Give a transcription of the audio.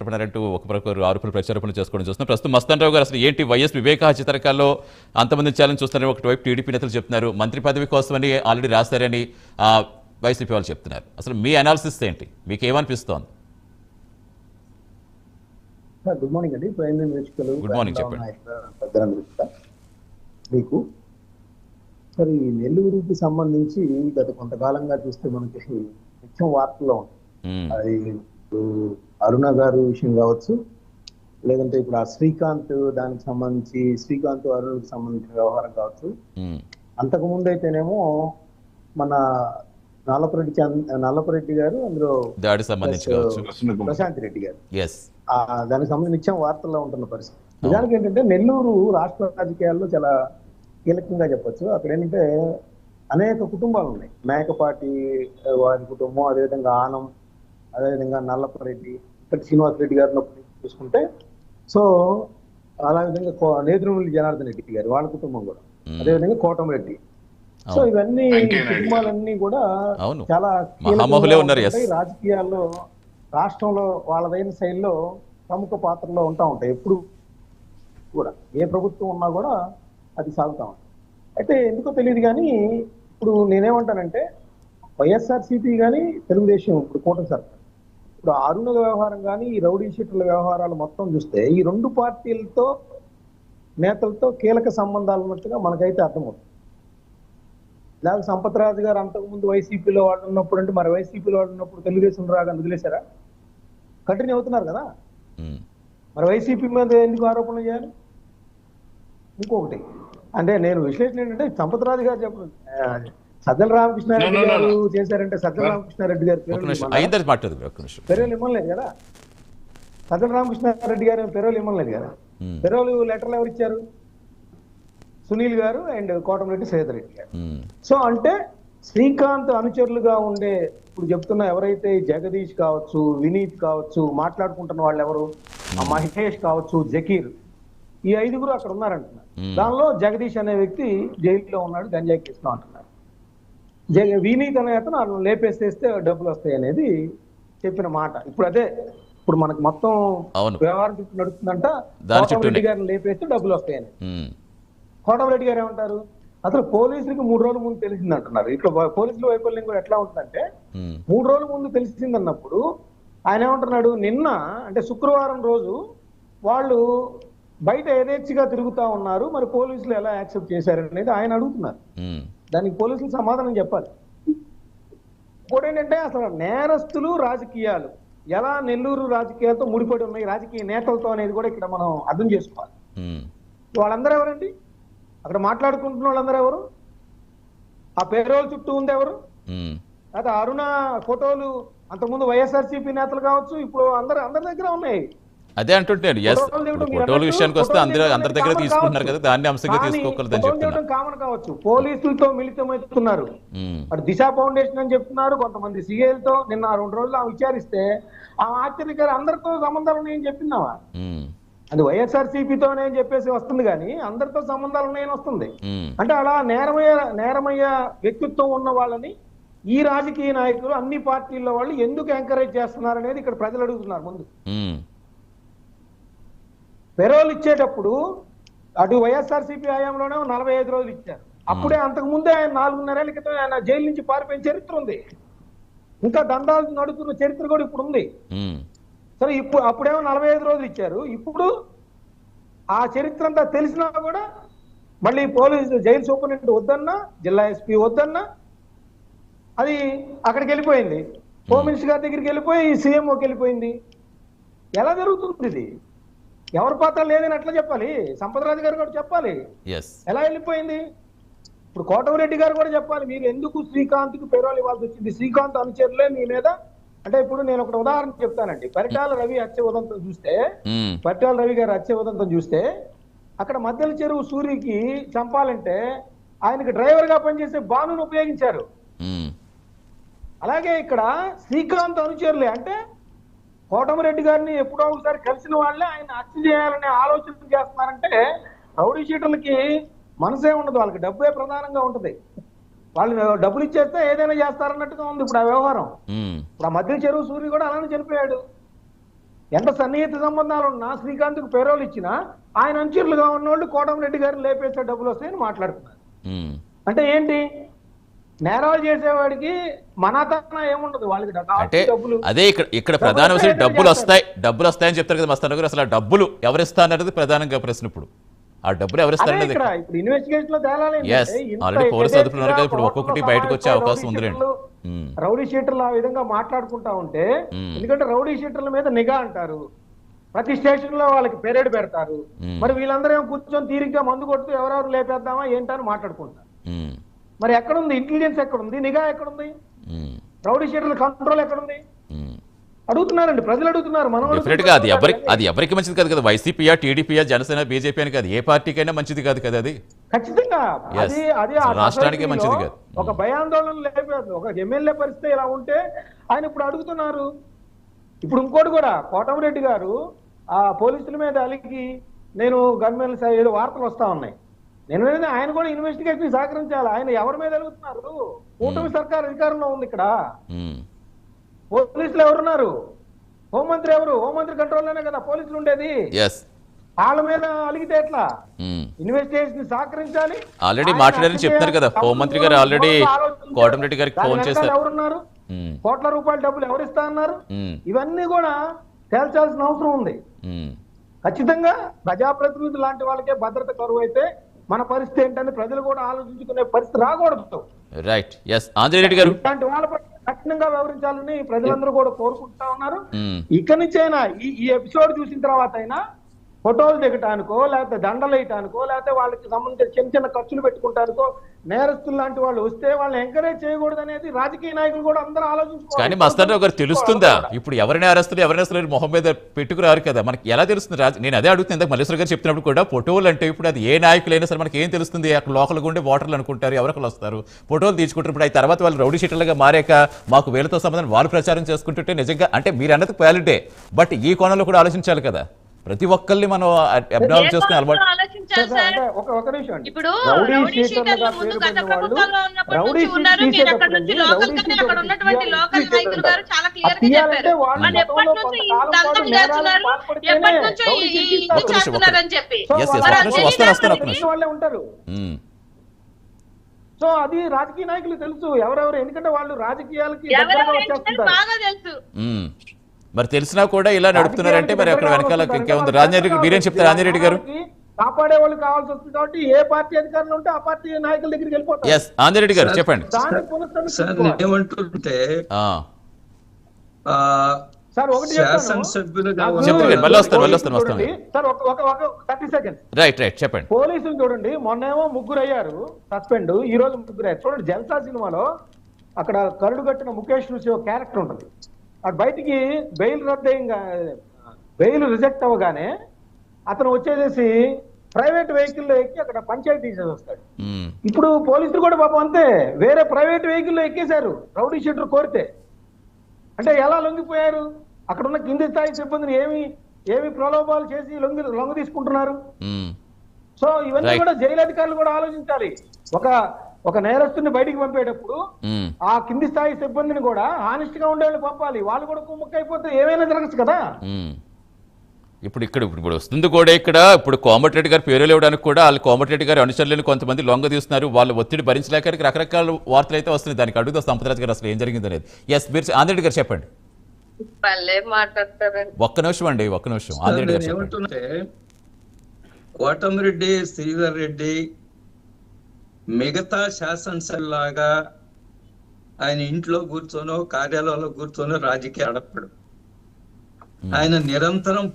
అంటూ ఒక ప్రకారు ఆరోపణలు ప్రచారోపణలు చేసుకోవడం చూస్తున్నాం. ప్రస్తుతం మస్తాన్ రావు గారు అసలు ఏంటి వైఎస్ వివేక హత్య తరకాల్లో అంతమంది చేయాలని చూస్తున్నారని ఒకవైపు టీడీపీ నేతలు చెప్తున్నారు. మంత్రి పదవి కోసమని ఆల్రెడీ రాస్తారని ఆ, వైసీపీ వాళ్ళు చెప్తున్నారు. అసలు మీ అనాలిసిస్ ఏంటి? మీకు ఏమనిపిస్తోంది సార్ గుడ్ మార్నింగ్ అండి. Good morning, చెప్పండి. మీకు. సార్ ఈ నెల్లూరుకి సంబంధించి గత కొంతకాలంగా చూస్తే మనకి నిత్యం వార్తల్లో అది అరుణ గారు విషయం కావచ్చు లేదంటే ఇప్పుడు ఆ శ్రీకాంత్ దానికి సంబంధించి శ్రీకాంత్ అరుణ్కి సంబంధించిన వ్యవహారం కావచ్చు. అంతకు ముందు అయితేనేమో మన నల్లపరెడ్డి చంద్ నల్లపరెడ్డి గారు అందులో దాడికి సంబంధించి కావచ్చు. ప్రశాంత్ రెడ్డి గారు. దానికి సంబంధించి నిత్యం వార్తల్లో ఉంటున్న పరిస్థితి. నిజానికి ఏంటంటే నెల్లూరు రాష్ట్ర రాజకీయాల్లో చాలా కీలకంగా చెప్పొచ్చు. అక్కడ ఏంటంటే అనేక కుటుంబాలు ఉన్నాయి. మేకపాటి వారి కుటుంబం అదేవిధంగా ఆనం అదేవిధంగా నల్లపరెడ్డి ఇక్కడ శ్రీనివాస్ రెడ్డి గారిని చూసుకుంటే సో అలా విధంగా నేదురుమల్లి జనార్దన్ రెడ్డి గారు వాళ్ళ కుటుంబం కూడా. అదేవిధంగా కోటమిరెడ్డి సో. ఇవన్నీ కుటుంబాలన్నీ కూడా. చాలా మహామహులే ఉన్నారు, yes. ఉంటాయి. రాజకీయాల్లో రాష్ట్రంలో వాళ్ళదైన శైలిలో ప్రముఖ పాత్రలో ఉంటా ఉంటాయి ఎప్పుడు కూడా ఏ ప్రభుత్వం ఉన్నా కూడా అది సాగుతా ఉంటుంది అయితే ఎందుకో తెలియదు కానీ ఇప్పుడు నేనేమంటానంటే వైఎస్ఆర్సీపీ కానీ తెలుగుదేశం ఇప్పుడు కూటమి సర్కార్ ఇప్పుడు అరుణ వ్యవహారం కానీ ఈ రౌడీ షీట్ల వ్యవహారాలు మొత్తం చూస్తే ఈ రెండు పార్టీలతో నేతలతో కీలక సంబంధాలు ఉన్నట్టుగా మనకైతే అర్థమవుతుంది. లేకపోతే సంపత్ రాజు గారు అంతకుముందు వైసీపీలో వాడు ఉన్నప్పుడు అంటే మరి వైసీపీలో వాడు ఉన్నప్పుడు తెలుగుదేశం రాగా వదిలేశారా? కంటిన్యూ అవుతున్నారు కదా. మరి వైసీపీ మీద ఎందుకు ఆరోపణలు చేయాలి? ఇంకొకటి. అంటే నేను విశ్లేషణ ఏంటంటే సంపత్ రాజు గారు చెప్పండి సజ్జల రామకృష్ణారెడ్డి గారు. చేశారంటే సజ్జల రామకృష్ణారెడ్డి గారు ఒక పేరు నిమిషం. ఇమ్మన్నారా? ఐదరి మాట్లాడదు ఒక నిమిషం. పెరోలు ఇమ్మలేదు కదా. సజ్జల రామకృష్ణారెడ్డి గారు పెరోలు ఇమ్మలేదు కదా. ఉమ్, పెరోలు లెటర్లు ఎవరు ఇచ్చారు? సునీల్ గారు అండ్ కోటమిరెడ్డి శ్రీధర్ రెడ్డి గారు. ఉమ్, సో అంటే శ్రీకాంత్ అనుచరులుగా ఉండే ఇప్పుడు చెప్తున్న ఎవరైతే జగదీష్ కావచ్చు వినీత్ కావచ్చు మాట్లాడుకుంటున్న వాళ్ళు ఎవరు? ఆ మహేష్ కావచ్చు జకీర్. ఈ ఐదుగురు అక్కడ ఉన్నారంటున్నారు. Hmm. దానిలో జగదీష్ అనే వ్యక్తి జైల్లో ఉన్నాడు గంజాయి కేసులో అంటున్నారు. జగ వినీత్ అనే అతను లేపేసేస్తే డబ్బులు వస్తాయి అనేది చెప్పిన మాట. ఇప్పుడు అదే ఇప్పుడు మనకు మొత్తం. వ్యవహారం చుట్టూ నడుస్తుందంట చుట్టూనే. గారిని లేపేస్తే డబ్బులు వస్తాయని కోటమిరెడ్డి గారు ఏమంటారు? అసలు పోలీసులకు మూడు రోజుల ముందు తెలిసింది అంటున్నారు. ఇక్కడ పోలీసుల వైఫల్యం కూడా ఎట్లా ఉంటుందంటే మూడు రోజుల ముందు తెలిసింది అన్నప్పుడు ఆయన ఏమంటున్నాడు? నిన్న అంటే శుక్రవారం రోజు వాళ్ళు బయట యథేచ్ఛగా తిరుగుతా ఉన్నారు మరి పోలీసులు ఎలా యాక్సెప్ట్ చేశారు అనేది ఆయన అడుగుతున్నారు. దానికి పోలీసులు సమాధానం చెప్పాలి. ఇంకోటి ఏంటంటే అసలు నేరస్తులు రాజకీయాలు. ఎలా నెల్లూరు రాజకీయాలతో ముడిపడి ఉన్నాయి రాజకీయ నేతలతో అనేది కూడా ఇక్కడ మనం అర్థం చేసుకోవాలి. వాళ్ళందరూ ఎవరండి? అక్కడ మాట్లాడుకుంటున్న వాళ్ళందరూ ఎవరు? ఆ పేరోల్ చుట్టూ ఉంది ఎవరు? అయితే అరుణ ఫోటోలు అంతకుముందు వైఎస్ఆర్సీపీ నేతలు కావచ్చు ఇప్పుడు అందరు అందరి దగ్గర ఉన్నాయి. అదే అంటుంటాను ఎస్ ఫోటోలు విషయానికి వస్తే అందరూ అందరి దగ్గర తీసుకుంటున్నారు కదా. దాన్ని అంశంగా తీసుకోకూడదని ఫోటోలు చెప్తున్నా. దిగడం కామన్ కావచ్చు. పోలీసులతో మిళితమవుతున్నారు. మరి దిశ ఫౌండేషన్ అని చెప్తున్నారు కొంతమంది సిఐలతో నిన్న రెండు రోజులు ఆమె విచారిస్తే ఆ ఆశ్చర్యకర అందరితో సంబంధాలు ఉన్నాయని చెప్పిందామా ఉమ్, అది వైఎస్ఆర్సీపీతోనే అని చెప్పేసి వస్తుంది కానీ అందరితో సంబంధాలు ఉన్నాయని వస్తుంది. అంటే అలా నేరమయ్య నేరమయ్య వ్యక్తిత్వం ఉన్న వాళ్ళని ఈ రాజకీయ నాయకులు అన్ని పార్టీల్లో వాళ్ళు ఎందుకు ఎంకరేజ్ చేస్తున్నారు అనేది ఇక్కడ ప్రజలు అడుగుతున్నారు ముందు. పెరోల్ ఇచ్చేటప్పుడు అటు వైఎస్ఆర్సీపీ హయాంలోనే నలభై ఐదు రోజులు ఇచ్చారు. అప్పుడే అంతకు ముందే ఆయన నాలుగున్నరేళ్ళ క్రితం ఆయన జైలు నుంచి పారిపోయిన చరిత్ర ఉంది. ఇంకా దందాలు నడుతున్న చరిత్ర కూడా ఇప్పుడు ఉంది. సరే ఇప్పుడు అప్పుడేమో నలభై ఐదు రోజులు ఇచ్చారు. ఇప్పుడు ఆ చరిత్ర అంతా తెలిసినా కూడా మళ్ళీ పోలీసు జైలు సూపరింటెండెంట్ వద్దన్నా జిల్లా ఎస్పీ వద్దన్నా అది అక్కడికి వెళ్ళిపోయింది. హోమ్ మినిస్టర్ గారి దగ్గరికి వెళ్ళిపోయి సీఎంఓకి వెళ్ళిపోయింది. ఎలా జరుగుతుంది ఇది? ఎవరి పాత్ర లేదని ఎట్లా చెప్పాలి. సంపదరాజు గారు కూడా చెప్పాలి. ఎలా వెళ్ళిపోయింది? ఇప్పుడు కోటమిరెడ్డి గారు కూడా చెప్పాలి మీరు ఎందుకు శ్రీకాంత్కు పేరోలు ఇవ్వాల్సి వచ్చింది? శ్రీకాంత్ అనుచరులే మీ మీద. అంటే ఇప్పుడు నేను ఒక ఉదాహరణ చెప్తానండి. పరిటాల రవి హత్య ఉదంతం చూస్తే పరిటాల రవి గారి హత్య ఉదంతం చూస్తే అక్కడ మద్దెల చెరువు సూరికి చంపాలంటే ఆయనకి డ్రైవర్గా పనిచేసే బానును ఉపయోగించారు. అలాగే ఇక్కడ శ్రీకాంత్ అనుచరులే. అంటే కోటమిరెడ్డి గారిని ఎప్పుడో ఒకసారి కలిసిన వాళ్ళే ఆయన హత్య చేయాలనే ఆలోచన చేస్తున్నారంటే రౌడీ షీటర్లకి మనసే ఉండదు. వాళ్ళకి డబ్బే ప్రధానంగా ఉంటది. వాళ్ళు డబ్బులు ఇచ్చేస్తే ఏదైనా చేస్తారన్నట్టుగా ఉంది ఇప్పుడు ఆ వ్యవహారం. ఇప్పుడు ఆ మధ్య చెరువు సూర్య కూడా అలానే చనిపోయాడు. ఎంత సన్నిహిత సంబంధాలు ఉన్నా శ్రీకాంత్కు పేరోలు ఇచ్చినా ఆయన అంచురులుగా ఉన్నోళ్ళు కోటమిరెడ్డి గారిని లేపేసే డబ్బులు వస్తాయని మాట్లాడుతున్నారు. అంటే ఏంటి? నేరాలు చేసేవాడికి మనతన ఏముండదు వాళ్ళకి డబ్బు- అంటే డబ్బులు అదే ఇక్కడ ఇక్కడ ప్రధాన విషయం డబ్బులు. వస్తాయి డబ్బులు వస్తాయని చెప్తారు కదా మస్తాన్ గారు అసలు ఆ డబ్బులు అన్నది ప్రధానంగా ప్రశ్న ఇప్పుడు ఆ డబ్బులు ఇప్పుడు ఇన్వెస్టిగేషన్లో తేలాలి Yes. Already పోలీసు అదుపులో ఉన్నారు కదా, ఇప్పుడు ఒక్కొక్కటి బయటకు వచ్చే అవకాశం ఉందిలేండి. రౌడీ షీటర్లు ఆ విధంగా మాట్లాడుకుంటా ఉంటే. ఎందుకంటే రౌడీ షీటర్ల మీద నిఘా అంటారు ప్రతి స్టేషన్లో వాళ్ళకి పెరేడ్ పెడతారు. మరి వీళ్ళందరూ కూర్చొని తీరిగ్గా మందు కొడుతూ ఎవరెవరు లేపేద్దామా ఏంటని మాట్లాడుకుంటారు. మరి ఎక్కడుంది? ఇంటెలిజెన్స్ ఎక్కడుంది? నిఘా ఎక్కడుంది. రౌడీ షీటర్ల కంట్రోల్ ఎక్కడుంది. అడుగుతున్నారండి ప్రజలు అడుగుతున్నారు మనం డెఫినెట్గా అది ఎవరి అది ఎవరికి మంచిది కాదు కదా? వైసీపీయా టీడీపీయా జనసేన బీజేపీ అని కాదు. ఏ పార్టీకైనా మంచిది కాదు కదా అది? ఖచ్చితంగా. అది అది ఆ రాష్ట్రానికే మంచిది కాదు. ఒక భయాందోళన లేపేది. ఒక ఎమ్మెల్యే పరిస్థితి ఇలా ఉంటే ఆయన ఇప్పుడు అడుగుతున్నారు. ఇప్పుడు ఇంకోటి కూడా కోటమిరెడ్డి గారు ఆ పోలీసుల మీద అలిగి నేను గన్మెన్ ఏదో వార్తలు వస్తా ఉన్నాయి. నేను ఆయన కూడా ఇన్వెస్టిగేషన్ సహకరించాలి ఆయన ఎవరి మీద అడుగుతున్నారు కూటమి సర్కార్ అధికారంలో ఉంది ఇక్కడ. పోలీసులు ఎవరున్నారు? హోంమంత్రి ఎవరు? హోంమంత్రి కంట్రోల్లోనే కదా పోలీసులు ఉండేది. వాళ్ళ మీద అలిగితే ఎట్లా. ఇన్వెస్టిగేషన్ సహకరించాలి. ఆల్రెడీ మాట్లాడారని చెప్తున్నారు కదా. హోంమంత్రి గారు ఆల్రెడీ. కోటమిరెడ్డి గారికి ఫోన్ చేశారు. ఎవరున్నారు. కోట్ల రూపాయల డబ్బులు ఎవరు ఇస్తా అన్నారు. ఇవన్నీ కూడా తేల్చాల్సిన అవసరం ఉంది. ఖచ్చితంగా ప్రజాప్రతినిధులు లాంటి వాళ్ళకే భద్రత కరువు అయితే మన పరిస్థితి ఏంటని ప్రజలు కూడా ఆలోచించుకునే పరిస్థితి రాకూడదు. రైట్ ఎస్ ఆంజనేయుడు రెడ్డి గారు. ఇలాంటి వాళ్ళ పట్ల కఠినంగా వ్యవహరించాలని ప్రజలందరూ కూడా కోరుకుంటా ఉన్నారు. ఉమ్. ఇక నుంచైనా ఈ ఈ ఎపిసోడ్ చూసిన తర్వాత అయినా ఫోటోలు దిగటానికో లేకపోతే దండలు వేయటానికో లేకపోతే వాళ్ళకి సంబంధించిన చిన్న చిన్న ఖర్చులు పెట్టుకుంటానికో నేరస్తులు లాంటి వాళ్ళు వస్తే వాళ్ళని ఎంకరేజ్ చేయకూడదు అనేది రాజకీయ నాయకులు కూడా అందరూ ఆలోచించుకోవాలి. కానీ మస్తాన్ గారు తెలుస్తుందా? ఇప్పుడు ఎవరిని అరెస్తులు ఎవరిని అరెస్తులు మొహం మీద పెట్టుకురారు కదా. మనకి ఎలా తెలుస్తుంది రాజ? నేను అదే అడుగుతుంది ఇందాక మల్లేశ్వర గారు చెప్పినప్పుడు కూడా ఫోటోలు అంటే ఇప్పుడు అది ఏ నాయకులైనా సరే మనకి ఏం తెలుస్తుంది? అక్కడ లోకల్ ఉండే ఓటర్లు అనుకుంటారు ఎవరికలు వస్తారు. ఫోటోలు తీసుకుంటారు ఇప్పుడు తర్వాత వాళ్ళు రౌడీ షీటర్లుగా మారాక మాకు వీళ్ళతో సంబంధం వాళ్ళు ప్రచారం చేసుకుంటుంటే నిజంగా అంటే మీరు అన్నది క్వాలిటీ బట్ ఈ కోణంలో కూడా ఆలోచించాలి కదా. ప్రతి ఒక్కరిని మనం అబ్నాల్ చేసుకుని అలవాటు. ఇప్పుడు రౌడీ రౌడీ షీటర్లుగా షీటర్లు ముందు పేరు గత పొందిన ప్రభుత్వంలో వాళ్ళు ఉన్నప్పటి రౌడీ నుంచి షీట్ ఉన్నారు మీరు అక్కడ నుంచి తీసేటప్పుడు లోకల్ రౌడీ గానే షీట్ అక్కడ ఉన్నటువంటి తీయాలి, లోకల్ తీసేటప్పుడు నాయకులు గారు చాలా క్లియర్గా తీయాలంటే చెప్పారు. వాళ్ళు ఎప్పటి నుంచి దంతం చేస్తున్నారు ఎప్పటి నుంచి ఇది చేస్తున్నారని చెప్పి? ఉంటారు. ఉమ్. సో అది రాజకీయ నాయకులు తెలుసు ఎవరెవరు ఎందుకంటే వాళ్ళు రాజకీయాలకి బాగా తెలుసు. ఉమ్. మరి తెలిసినా కూడా ఇలా నడుపుతున్నారంటే మరి అక్కడ వెనకాల ఇంకేముంది? రాజారెడ్డి మీరేం చెప్తారు? రాజారెడ్డి గారు? కాపాడే వాళ్ళు కావాల్సి వస్తుంది కాబట్టి ఏ పార్టీ అధికారంలో ఉంటే ఆ పార్టీ నాయకుల దగ్గరికి వెళ్ళిపోతారు. గారు చెప్పండి. దాన్ని సార్ పునఃసమీక్షించుకోవాలి. నేనేమంటుంటే ఆ, ఆ, సార్ ఒకటి చెప్తాను. శాసనసభ్యులుగా నాకు- ఉన్న చెప్పండి, పోలీసులు చూడండి మొన్నేమో ముగ్గురు అయ్యారు సస్పెండ్ ఈ రోజు ముగ్గురు అయ్యారు. చూడండి జల్సా సినిమాలో అక్కడ కరుడు కట్టిన ముఖేష్ రుచి ఒక క్యారెక్టర్ ఉంటుంది. అటు బయటికి బెయిల్ రద్దయింగా బెయిల్ రిజెక్ట్ అవ్వగానే అతను వచ్చేసేసి ప్రైవేట్ వెహికల్లో ఎక్కి అక్కడ పంచాయతీ చేసి వస్తాడు. ఇప్పుడు పోలీసులు కూడా పాపం అంతే. వేరే ప్రైవేట్ వెహికల్లో ఎక్కేశారు. రౌడీ షీటర్ కోరితే. అంటే ఎలా లొంగిపోయారు? అక్కడ ఉన్న కింది స్థాయి సిబ్బందిని ఏమి ఏమి ప్రలోభాలు చేసి లొంగి లొంగ తీసుకుంటున్నారు సో ఇవన్నీ. కూడా జైలు అధికారులు కూడా ఆలోచించాలి. ఒక ఒక నేరస్తుని బయటికి పంపేటప్పుడు. ఆ కింది స్థాయి సిబ్బందిని కూడా హానెస్ట్గా ఉండే వాళ్ళు పంపాలి. వాళ్ళు కూడా కుమ్మక్క అయిపోతే ఏమైనా జరగచ్చు కదా. ఇప్పుడు ఇక్కడ ఇప్పుడు వస్తుంది కూడా ఇక్కడ. ఇప్పుడు కోమటిరెడ్డి గారు పేరు ఇవ్వడానికి కూడా వాళ్ళు కోమటిరెడ్డి గారు అనుచరులను కొంతమంది లొంగ తీస్తున్నారు. వాళ్ళ ఒత్తిడి భరించలేక రకరకాల వార్తలు అయితే వస్తున్నాయి. దానికి అడుగుతా సంపదరాజు గారు అసలు ఏం జరిగింది అనేది. ఎస్ మీరు ఆంధ్రెడ్డి గారు చెప్పండి. ఒక్క నిమిషం అండి ఒక్క నిమిషం. ఆంధ్రెడ్డి గారు కోటమిరెడ్డి శ్రీధర్ రెడ్డి మిగతా శాసనసభలాగా ఆయన ఇంట్లో కూర్చొనో కార్యాలయంలో కూర్చొనో రాజకీయ అడపడు ఆయన నిరంతరం